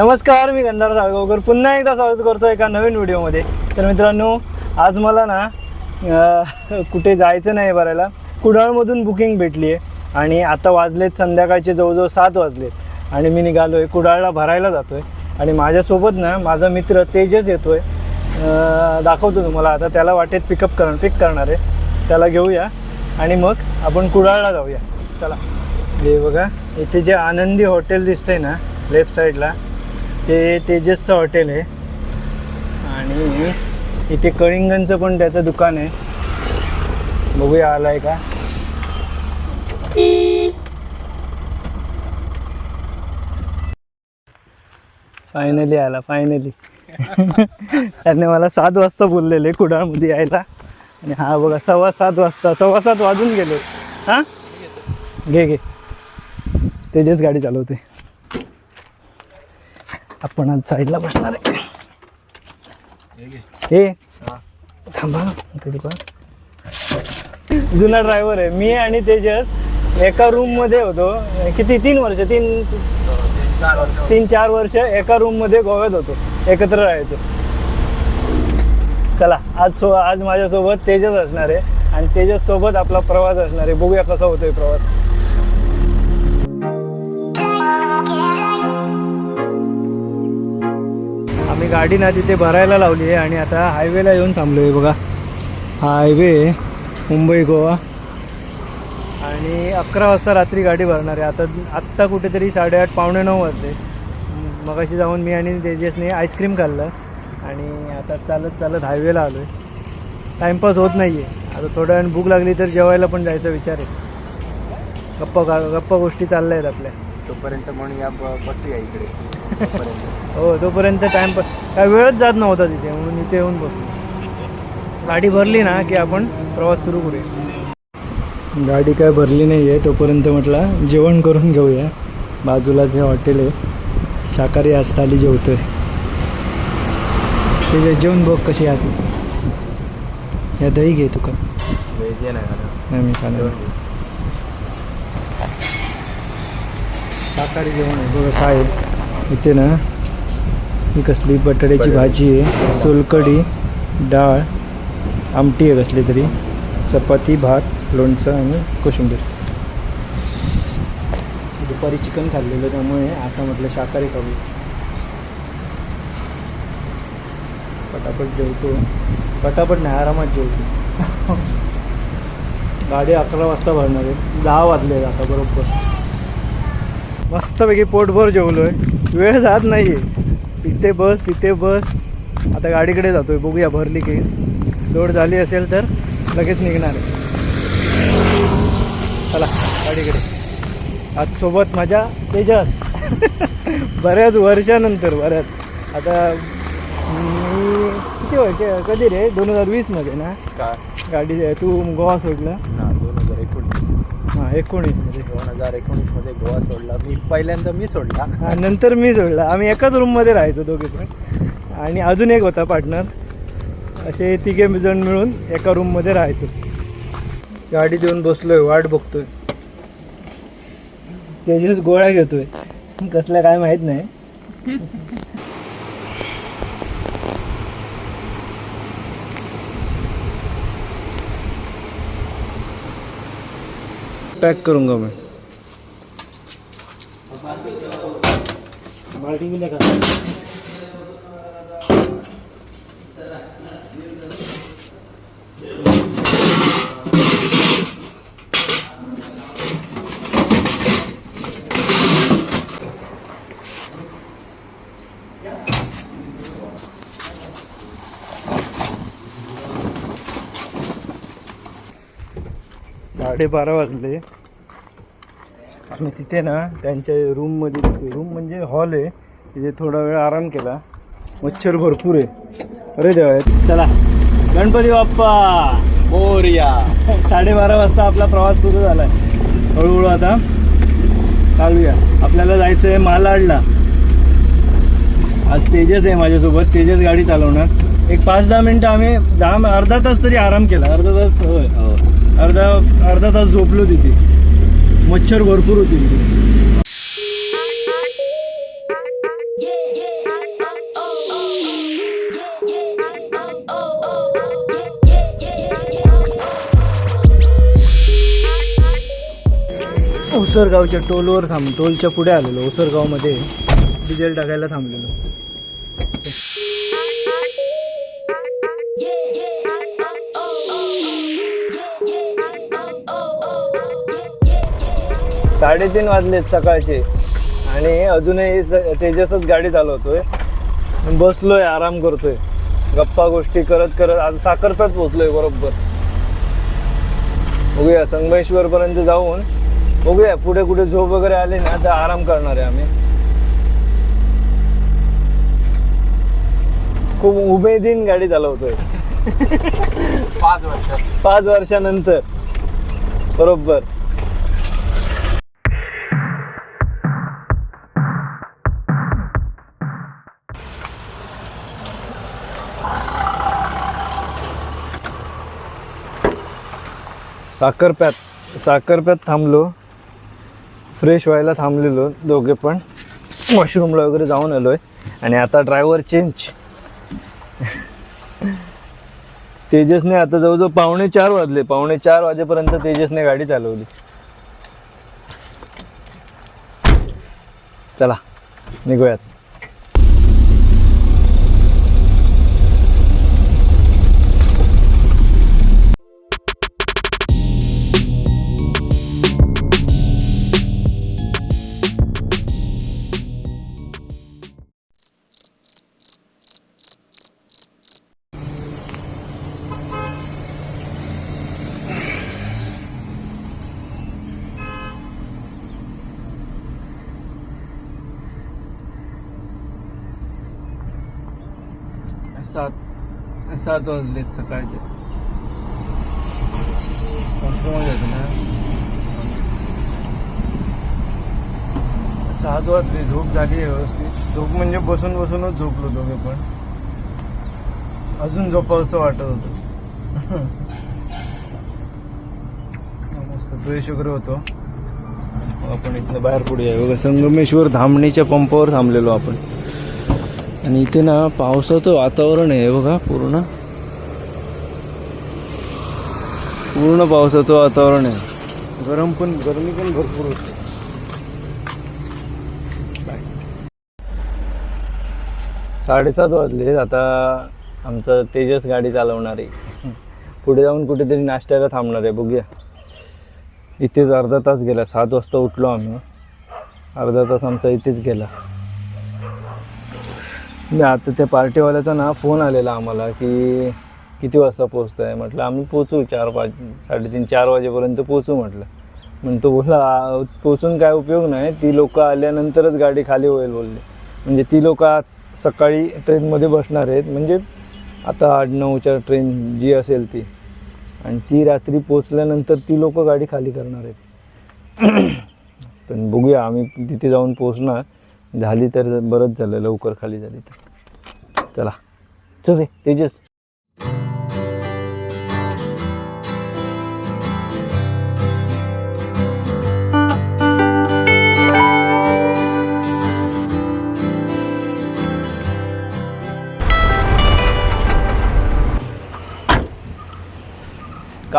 नमस्कार मी गंधार साळगावकर. पुन्हा एकदा स्वागत करतो एका नवीन व्हिडिओमध्ये. तर मित्रांनो आज मला ना कुठे जायचं नाही भरायला कुडाळमधून बुकिंग भेटली आहे आणि आता वाजलेत संध्याकाळचे जवळजवळ सात वाजलेत. आणि मी निघालो आहे कुडाळला भरायला जातो आहे आणि माझ्यासोबत ना माझा मित्र तेजस येतो आहे दाखवतो तुम्हाला आता. त्याला वाटेत पिकअप कर पिक करणार आहे. त्याला घेऊया. आणि मग आपण कुडाळला जाऊया. चला. हे बघा इथे जे आनंदी हॉटेल दिसतंय ना लेफ्ट साईडला ते तेजसचं हॉटेल आहे. आणि इथे कळिंगनचं पण त्याचं दुकान आहे. बघूया आलाय का? फायनली आला फायनली त्याने मला सात वाजता बोललेले कुडाळमध्ये यायला. आणि हा बघा सव्वा सात वाजता सव्वा सात वाजून गेले. हां? घे घे. तेजस गाडी चालवते. आपण आज साईडला बसणार आहे. हे. थांबा तरी पण जुना ड्रायव्हर आहे. मी आणि तेजस एका रूममध्ये होतो. किती? तीन वर्ष तीन तीन चार वर्ष एका रूममध्ये गोव्यात होतो. एकत्र राहायचो. चला आज सो आज माझ्यासोबत तेजस असणार आहे. आणि तेजस सोबत आपला प्रवास असणार आहे. बघूया कसा होतोय प्रवास. गाडी ना तिथे भरायला लावली आहे आणि आता हायवेला येऊन थांबलो आहे बघा. हा हायवे मुंबई गोवा. आणि अकरा वाजता रात्री गाडी भरणार आहे. आता आत्ता कुठेतरी साडेआठ पावणे नऊ वाजले. मग अशी जाऊन मी आणि तेजसने आईस्क्रीम खाल्लं आणि आता चालत चालत हायवेला आलो आहे टाईमपास होत नाही आहे आता थोड्या वेळ भूक लागली तर जेवायला पण जायचा विचार आहे. गप्पा गप्पा गोष्टी चालल्या आहेत आपल्या. तोपर्यंत म्हणून या बस या इकडे. हो तोपर्यंत टाइम काय वेळच जात नव्हता तिथे म्हणून इथे येऊन बसलो. गाडी भरली ना की आपण प्रवास सुरू करूया. गाडी काय भरली नाही आहे तोपर्यंत म्हटलं जेवण करून घेऊया. बाजूलाच हे हॉटेल आहे. शाकाहारी आज थाली जेवतोय. ते जेवण बघ कशी आत या दही घे तुका नाही मी खाणार शाकाहारी जेवण आहे. बघा काय आहे. इथे ना ही कसली बटाट्याची बटाटे. भाजी आहे. सोलकढी डाळ आमटी आहे कसली तरी. चपाती भात लोणचं आणि कोशिंबीर. दुपारी चिकन खाल्लेलं त्यामुळे आता म्हटलं शाकाहारी खाऊ. पटापट जेवतो. पटापट नाही आरामात जेवतो. गाडी अकरा वाजता भरणार आहे. दहा वाजले आता बरोबर. मस्तपैकी पोटभर जेवलो आहे वेळ जात नाही आहे इथे बस तिथे बस. आता गाडीकडे जातोय. बघूया भरली की. लोड झाली असेल तर लगेच निघणार आहे. चला गाडीकडे. आज सोबत माझ्या तेजस. बऱ्याच वर्षानंतर बऱ्याच. आता मी किती वर्ष? कधी रे? दोन हजार वीसमध्ये ना? गाडी तू गोवा सोडला. दोन हजार एकोणीस एकोणीसमध्ये दोन हजार एकोणीसमध्ये गोवा सोडला. मी पहिल्यांदा मी सोडला. हा, नंतर मी सोडला. आम्ही एकाच रूममध्ये राहायचो दोघे पण. आणि अजून एक होता पार्टनर असे तिघे जण मिळून एका रूममध्ये राहायचो. गाडी देऊन बसलोय वाट बघतोय. तेजस गोळ्या घेतोय. कसल्या काय माहीत नाही. पॅक करूंगा मैं। बाल्टी भी लेकर साडेबारा वाजले. आणि तिथे ना त्यांच्या रूममध्ये रूम म्हणजे हॉल आहे. तिथे थोडा वेळ आराम केला. मच्छर भरपूर आहे. अरे देवा चला. गणपती बाप्पा. मोर्या. साडेबारा वाजता आपला प्रवास सुरू झाला आहे हळूहळू आता चालूया. आपल्याला जायचं आहे मालाडला. आज तेजस आहे माझ्यासोबत. तेजस गाडी चालवणार. एक पाच दहा मिनटं आम्ही दहा अर्धा तास तरी आराम केला. अर्धा तास होय. अर्धा अर्धा तास झोपलो तिथे. मच्छर भरपूर होते तिथे. ओसरगावच्या टोलवर थांब टोलच्या पुढे आलेलो ओसरगावमध्ये डिझेल टाकायला थांबलेलो. साडेतीन वाजलेत सकाळचे. आणि अजूनही तेजसच गाडी चालवतोय. बसलोय आराम करतोय. गप्पा गोष्टी करत करत आज साखरप्यात पोहोचलोय बरोबर. बघूया संगमेश्वर पर्यंत जाऊन बघूया पुढे कुठे झोप वगैरे आली ना तर आराम करणार आहे आम्ही. खूप उमेदीन गाडी चालवतोय. पाच वर्ष. पाच वर्षानंतर. बरोबर. साखरप्यात साखरप्यात थांबलो. फ्रेश व्हायला थांबलेलो दोघे पण. वॉशरूमला वगैरे जाऊन आलो आहे आणि आता ड्रायव्हर चेंज तेजसने आता जवळजवळ पावणे चार वाजले. पावणे चार वाजेपर्यंत तेजसने गाडी चालवली. चला निघूयात. सात वाजले सकाळचे. ना? सात वाजले झोप झाली आहे व्यवस्थित. झोप म्हणजे बसून बसूनच झोपलो दोघे पण. अजून झोपावंसं वाटत होतं. मस्त फ्रेश वगैरे होतो. आपण इथनं बाहेर पुढे आहे बघा संगमेश्वर धामणीच्या पंपावर थांबलेलो आपण. आणि इथे ना पावसाचं वातावरण आहे बघा पूर्ण. पूर्ण पावसाचं वातावरण आहे. गरम पण गरमी पण भरपूर होते. साडेसात वाजले. आता आमचं तेजस गाडी चालवणार. आहे पुढे जाऊन कुठेतरी नाश्त्याला थांबणार आहे. बघूया. इथेच अर्धा तास गेला. सात वाजता उठलो आम्ही. अर्धा तास आमचा इथेच गेला. मी आता त्या पार्टीवाल्याचा ना फोन आलेला आम्हाला की किती वाजता पोचत आहे म्हटलं आम्ही पोचू चार पाच साडेतीन चार वाजेपर्यंत पोचू म्हटलं. मग तो बोला पोचून काय उपयोग नाही ती लोक आल्यानंतरच गाडी खाली होईल बोलले. म्हणजे ती लोक आज सकाळी ट्रेनमध्ये बसणार आहेत म्हणजे आता आठ नऊच्या ट्रेन जी असेल ती. आणि ती रात्री पोचल्यानंतर ती लोक गाडी खाली करणार आहेत. पण बघूया आम्ही तिथे जाऊन पोचणार झाली तर बरंच झालं लवकर खाली झाली तर. चला. चल रे तेजस.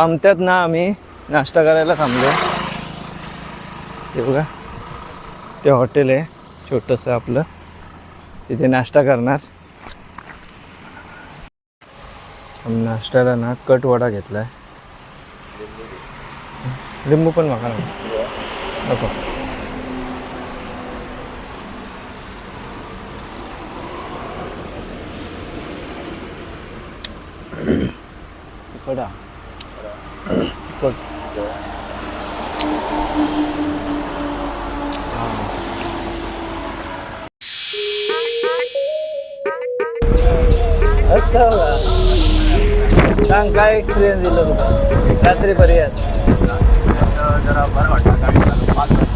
कामत्यात ना आम्ही. नाश्ता करायला थांबलो. ते बघा. ते हॉटेल आहे. छोटंसं आपलं. तिथे नाश्ता करणार. नाश्त्याला ना कट वडा आहे लिंबू पण मागा नको. कडा कट मस्त सांग काय एक्सपिरियन्स दिलं तुला रात्री पर्यंत जरा बरं वाटतं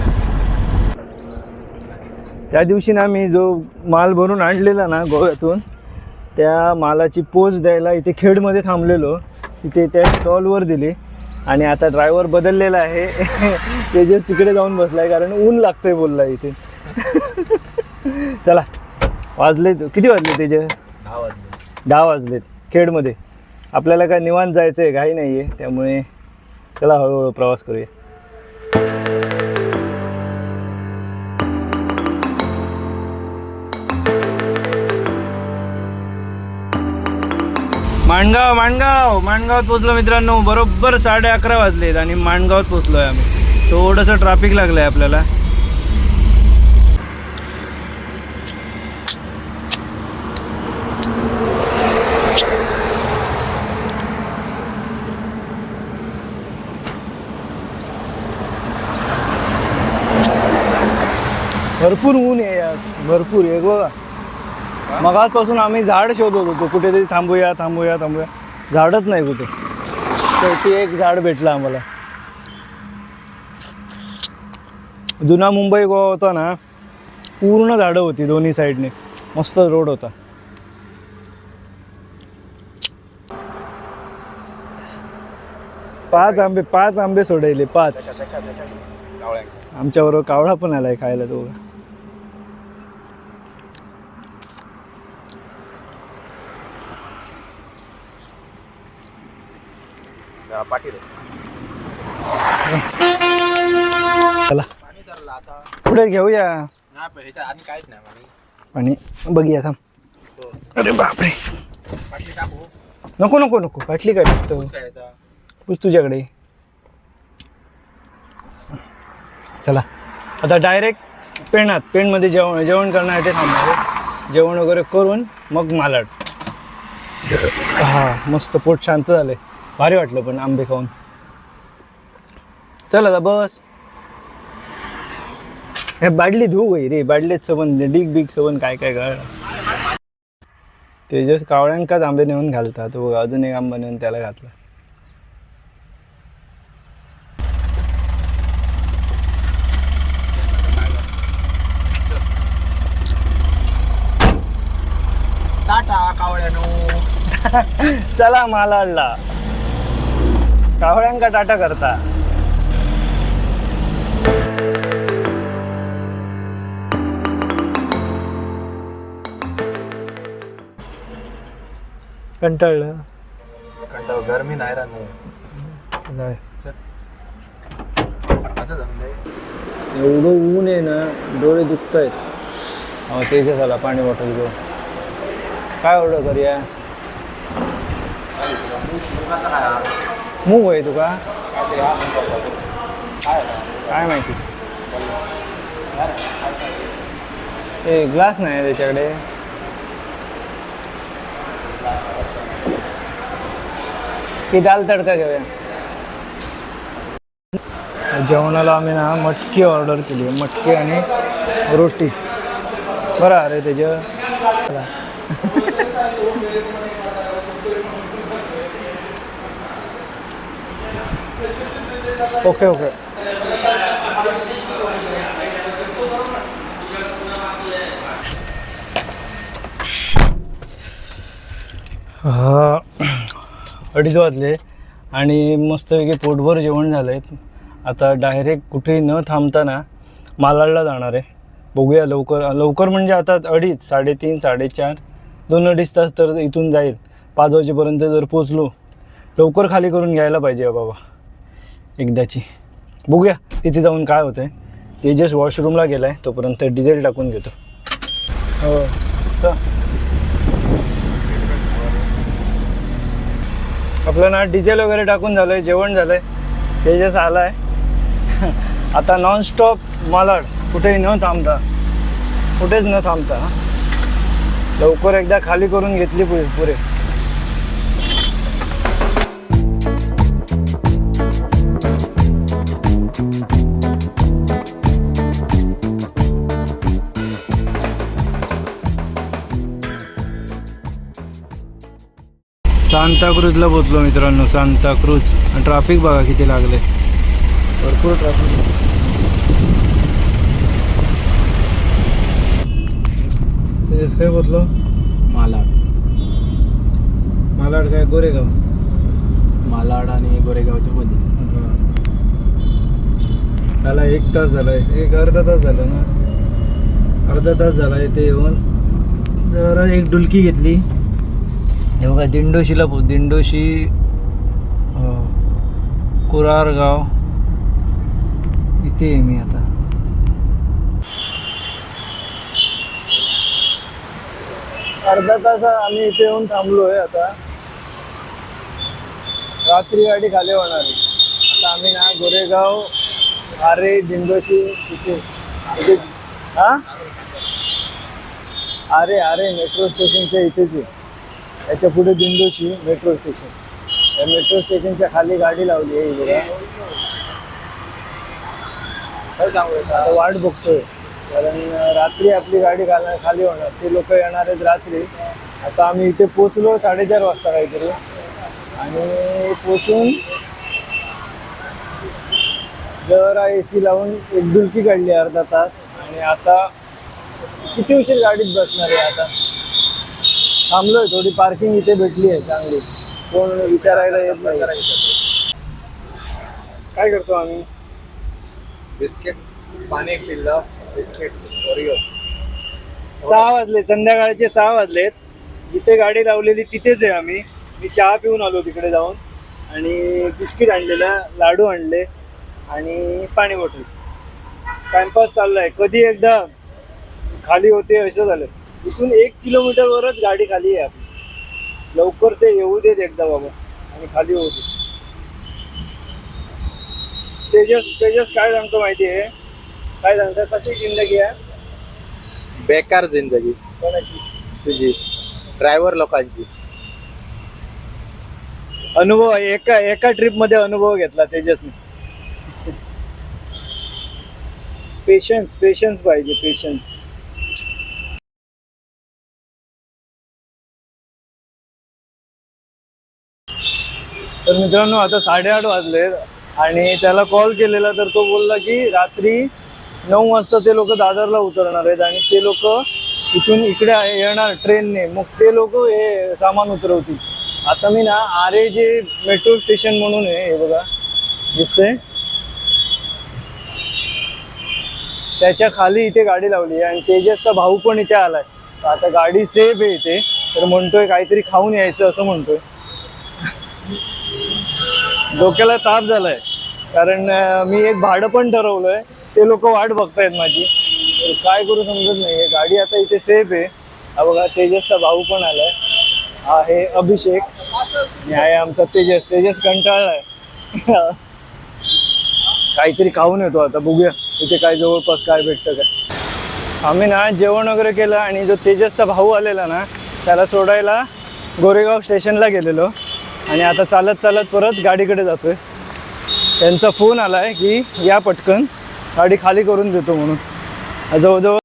त्या दिवशी ना मी जो माल भरून आणलेला ना गोव्यातून त्या मालाची पोच द्यायला इथे खेडमध्ये थांबलेलो. तिथे त्या स्टॉलवर दिली. आणि आता ड्रायव्हर बदललेला आहे. तेजस तिकडे जाऊन बसलाय कारण ऊन लागतंय बोलला इथे. चला वाजले किती वाजले तेजस? दहा वाजले. दहा वाजलेत. खेडमध्ये. आपल्याला काय निवांत जायचं आहे घाई नाही आहे त्यामुळे चला हळूहळू प्रवास करूया. माणगाव माणगाव माणगावात पोचलो मित्रांनो. बरोबर साडे अकरा वाजलेत आणि माणगावात पोचलोय आम्ही. थोडंसं ट्रॅफिक लागलंय आपल्याला. भरपूर ऊन आहे यार. भरपूर एक बघा. मगाचपासून आम्ही झाड शोधत होतो. कुठेतरी थांबूया थांबूया थांबूया. झाडच नाही कुठे. तर ते एक झाड भेटलं आम्हाला. जुना मुंबई गोवा होता ना पूर्ण झाडं होती दोन्ही साईडने. मस्त रोड होता. पाच आंबे पाच आंबे सोडले पाच. आमच्याबरोबर कावळा पण आलाय खायला तो पुढे घेऊया. आणि काहीच नाही पाणी आणि बघूया थांब. अरे बापरे. पाटली नको नको नको. बाटली काय टाकतो पुस तुझ्याकडे. चला. आता डायरेक्ट पेणात पेणमध्ये जेवण जेवण करण्यासाठी थांबणार. जेवण वगैरे करून मग मालाड. हा मस्त पोट शांत झालंय. भारी वाटलं पण आंबे खाऊन. चल आता बस. हे बाडली धुऊ गई रे बाडलीत सबन डिग बिग सबन काय काय कळ तेजस कावळ्यांकाच आंबे नेऊन घालतात तो बघा अजून एक आंबा नेऊन त्याला घातला. टाटा कावळ्यानो. चला मालाडला. कावळ्यांका टाटा करता. कंटाळलं. कंटाळ गरमी नाही राहणार नाही. असं झालं एवढं ऊन आहे ना डोळे दुखत आहेत ते झाला पाणी बॉटल घेऊ काय ऑर्डर करूया? मूग आहे तुका? काय माहिती? ए ग्लास नाही आहे त्याच्याकडे. की दाल तडका घेऊया. जेवणाला आम्ही ना मटकी ऑर्डर केली आहे मटकी आणि रोटी. बरं अरे त्याच्या. Okay okay. हा, अडीच वाजले आणि मस्तपैकी पोटभर जेवण झालं आहे आता डायरेक्ट कुठेही न थांबताना मालाडला जाणार आहे. बघूया लवकर. लवकर म्हणजे आता अडीच साडेतीन साडेचार दोन अडीच तास तर इथून जाईल. पाच वाजेपर्यंत जर पोचलो लवकर खाली करून घ्यायला पाहिजे बाबा. एकदाची. बघूया तिथे जाऊन काय होतं आहे तेजस वॉशरूमला गेला आहे तोपर्यंत डिझेल टाकून घेतो. हो. आपलं ना डिझेल वगैरे टाकून झालं आहे जेवण झालं आहे तेजस आलाय. आहे आता नॉनस्टॉप मालाड. कुठेही न थांबता. कुठेच न थांबता लवकर एकदा खाली करून घेतली पुरे. सांताक्रूजला पोचलो मित्रांनो सांताक्रूज. ट्रॅफिक बघा किती लागले भरपूर ट्रॅफिक काय पोचलो मालाड. मालाड काय? गोरेगाव. मालाड आणि गोरेगावच्या मध्ये. त्याला एक तास झालाय. एक अर्धा तास झाला ना. अर्धा तास झाला इथे येऊन. जरा एक डुलकी घेतली. हे बघा दिंडोशीला पो दिंडोशी कुरारगाव. इथे आहे मी आता. अर्धा तास आम्ही इथे येऊन थांबलो आहे आता. रात्री गाडी खाली होणार आहे. आता आम्ही ना गोरेगाव आरे दिंडोशी इथे. हा? अरे अरे मेट्रो स्टेशनच्या इथेच आहे. त्याच्या पुढे दिंडोशी मेट्रो स्टेशन त्या मेट्रो स्टेशनच्या खाली गाडी लावली आहे आता वाट बघतोय. कारण रात्री आपली गाडी खाला खाली होणार. ते लोक येणार आहेत रात्री. आता आम्ही इथे पोचलो साडेचार वाजता काहीतरी. आणि पोचून जरा ए सी लावून एक डुलकी काढली अर्धा तास. आणि आता किती उशीर गाडीत बसणार आहे आता? थांबलोय थोडी पार्किंग इथे भेटली आहे चांगली. कोण विचारायला येत नाही. काय करतो आम्ही? बिस्किट पाणी पिल्लं बिस्किट ओरिओ. सहा वाजले संध्याकाळचे सहा वाजलेत. जिथे गाडी लावलेली तिथेच आहे आम्ही. मी चहा पिऊन आलो तिकडे जाऊन. आणि बिस्किट आणलेलं लाडू आणले आणि पाणी बॉटल. टाइमपास चाललाय. कधी एकदा खाली होते असं झालं. इथून एक किलोमीटरवरच गाडी खाली आहे आपली. लवकर ते येऊ देत एकदा बाबा. आणि खाली होऊ दे तेजस तेजस काय सांगतो माहिती आहे? काय सांगतो? कशी जिंदगी आहे? बेकार जिंदगी. कोणाची? तुझी. ड्रायव्हर लोकांची. अनुभव. एका एका ट्रिपमध्ये अनुभव घेतला तेजसने. पेशन्स पेशन्स पाहिजे पेशन्स तर मित्रांनो आता साडेआठ वाजले आणि त्याला कॉल केलेला तर तो बोलला की रात्री नऊ वाजता ते लोक दादरला उतरणार आहेत आणि ते लोक इथून इकडे येणार ट्रेनने. मग ते लोक हे सामान उतरवतील. आता मी ना आरे जे मेट्रो स्टेशन म्हणून आहे हे बघा दिसते त्याच्याखाली इथे गाडी लावली आहे आणि तेजसचा भाऊ पण इथे आलाय. आता गाडी सेफ आहे इथे. तर म्हणतोय काहीतरी खाऊन यायचं असं म्हणतोय. डोक्याला ताप झालाय. कारण मी एक भाडं पण ठरवलंय. ते लोक वाट बघतायत माझी. काय करू समजत नाही. गाडी आता इथे सेफ आहे. हा बघा तेजसचा भाऊ पण आलाय. हा आहे अभिषेक. आणि आहे आमचा तेजस. तेजस कंटाळलाय. काहीतरी खाऊन येतो आता. बघूया इथे काय जवळपास काय भेटतं काय. आम्ही ना जेवण वगैरे केलं आणि जो तेजसचा भाऊ आलेला ना त्याला सोडायला गोरेगाव स्टेशनला गेलेलो. आणि आता चालत चालत परत गाडीकडे जातोय. त्यांचा फोन आलाय की या पटकन गाडी खाली करून देतो म्हणून. जवळजवळ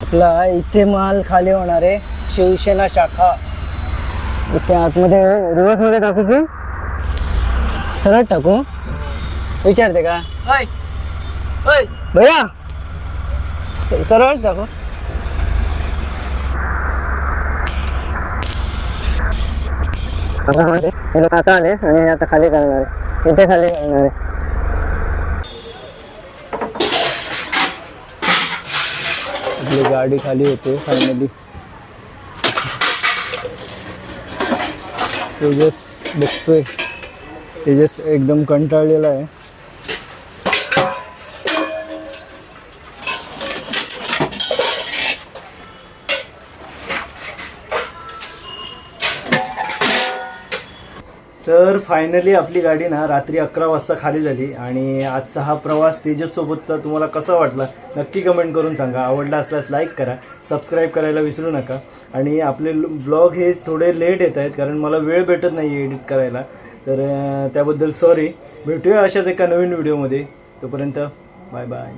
आपला इथे माल खाली होणार आहे शिवसेना शाखा. इथे आतमध्ये रिवर्समध्ये टाकू की? सरळ टाकू. विचारते का? भैया सरळ टाकू. हे लोक आता आले आणि हे आता खाली करणार आहे इथे खाली करणार आहे आपली गाडी खाली होते फायनली तेजस बघतोय. तेजस एकदम कंटाळलेला आहे. तर फायनली आपली गाडी ना रात्री अकरा वाजता खाली झाली आणि आजचा हा प्रवास तेजससोबतचा तुम्हाला कसा वाटला नक्की कमेंट करून सांगा. आवडला असल्यास लाईक करा सबस्क्राईब करायला विसरू नका. आणि आपले ब्लॉग हे थोडे लेट येत आहेत कारण मला वेळ भेटत नाही एडिट करायला. तर त्याबद्दल सॉरी भेटूया अशाच एका नवीन व्हिडिओमध्ये तोपर्यंत बाय बाय